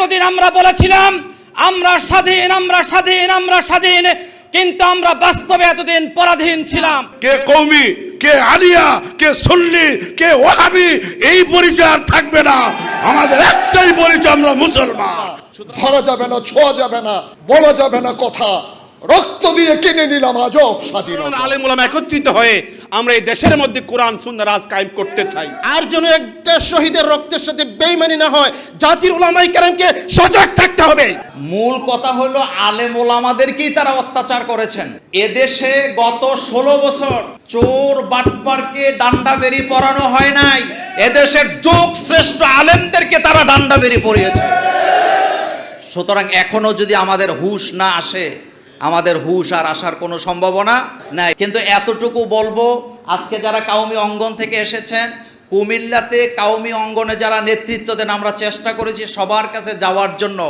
এতদিন আমরা বলেছিলাম আমরা স্বাধীন আমরা স্বাধীন আমরা স্বাধীন। কিন্তু আমরা বাস্তবে এতদিন পরাধীন ছিলাম। কে কৌমি কে আলিয়া কে সুন্নি কে ওহাবি এই পরিচয় আর থাকবে না। আমাদের একটাই পরিচয় আমরা মুসলমান। ধরা যাবে না ছোঁয়া যাবে না বলা যাবে না কথা। রক্ত দিয়ে কিনে নিলাম আজব স্বাধীনতা আলেম ওলামা একত্রিত হয়ে আমরা এই দেশের মধ্যে কোরআন সুন্দর রাজ কায়েম করতে চাই। আর যেন একটা শহীদের রক্তের সাথে বেইমানি না হয়, জাতির ওলামাই কেরামকে সজাগ থাকতে হবে। মূল কথা হলো আলেম ওলামাদেরকেই তারা অত্যাচার করেছেন। এদেশে গত ষোলো বছর চোর বাটপারকে ডান্ডা বেরি পরানো হয় নাই। এদেশের যোগ শ্রেষ্ঠ আলেমদেরকে তারা ডান্ডা বেরি পরিয়েছে। সুতরাং এখনও যদি আমাদের হুশ না আসে, আমাদের হুশ আর আসার কোনো সম্ভাবনা নাই। কিন্তু এতটুকু বলব, আজকে যারা কাউমি অঙ্গন থেকে এসেছেন কুমিল্লাতে কাউমি অঙ্গনে যারা নেতৃত্ব দেন, আমরা চেষ্টা করেছি সবার কাছে যাওয়ার জন্য।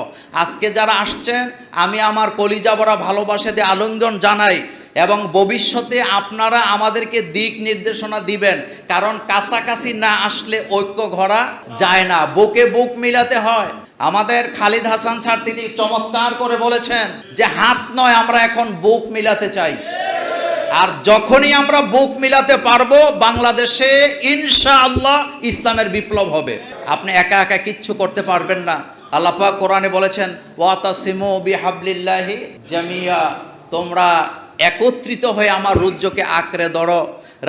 আজকে যারা আসছেন, আমি আমার কলিজা বড়া ভালোবাসে দিয়ে আলিঙ্গন জানাই এবং ভবিষ্যতে আপনারা আমাদেরকে দিক নির্দেশনা দিবেন, কারণ কাছাকাছি না আসলে ঐক্য ঘরা যায় না, বুকে বুক মিলাতে হয়। আমাদের খালিদ হাসান স্যার তিনি চমৎকার করে বলেছেন যে, হাত নয়, আমরা এখন বুক মিলাতে চাই। আর যখনই আমরা বুক মিলাতে পারব, বাংলাদেশে ইনশাআল্লাহ ইসলামের বিপ্লব হবে। আপনি একা একা কিচ্ছু করতে পারবেন না। আল্লাহ পাক কোরআনে বলেছেন বিহাবলিল্লাহি জামিয়া। তোমরা একত্রিত হয়ে আমার রুজ্জকে আঁকড়ে ধরো।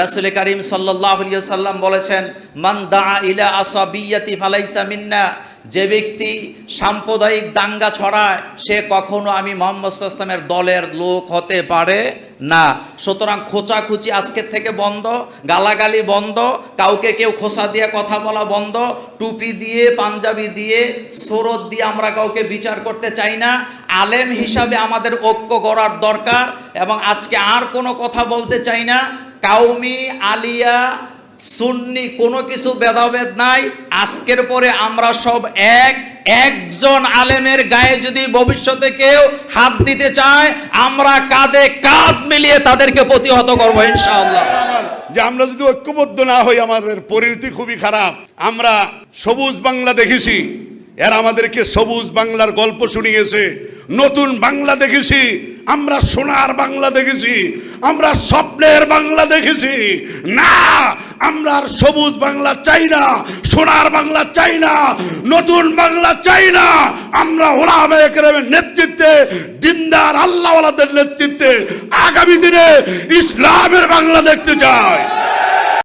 রাসুল করিম সাল্লাহ সাল্লাম বলেছেন, মান দা ইলা আসাবিয়াতি ফালাইসা মিন্না। যে ব্যক্তি সাম্প্রদায়িক দাঙ্গা ছড়ায়, সে কখনো আমি মোহাম্মদ ইসলামের দলের লোক হতে পারে না। সুতরাং খোঁচাখুচি আজকের থেকে বন্ধ, গালাগালি বন্ধ, কাউকে কেউ খোসা দিয়ে কথা বলা বন্ধ, টুপি দিয়ে, পাঞ্জাবি দিয়ে, সোরত দিয়ে আমরা কাউকে বিচার করতে চাই না। আলেম হিসাবে আমাদের ঐক্য করার দরকার এবং আজকে আর কোনো কথা বলতে চাই না। কাউমি আলিয়া সুন্নি কোনো কিছু ভেদাভেদ নাই। আজকের পরে আমরা সব এক। একজন আলেমের গায়ে যদি ভবিষ্যতে কেউ হাত দিতে চায়, আমরা কাঁধে কাঁধ মিলিয়ে তাদেরকে প্রতিহত করব, ইনশাআল্লাহ। যে আমরা যদি ঐক্যবদ্ধ না হই, আমাদের পরিণতি খুবই খারাপ। আমরা সবুজ বাংলা দেখেছি। এর আমাদেরকে সবুজ বাংলার গল্প শুনিয়েছে। নতুন বাংলা দেখেছি। আমরা সোনার বাংলা দেখেছি। আমরা স্বপ্নের বাংলা দেখেছি। না আমরা আর সবুজ বাংলা চাই না, সোনার বাংলা চাই না, নতুন বাংলা চাই না। আমরা নেতৃত্বে, দিনদার আল্লাহওয়ালাদের নেতৃত্বে আগামী দিনে ইসলামের বাংলা দেখতে চাই।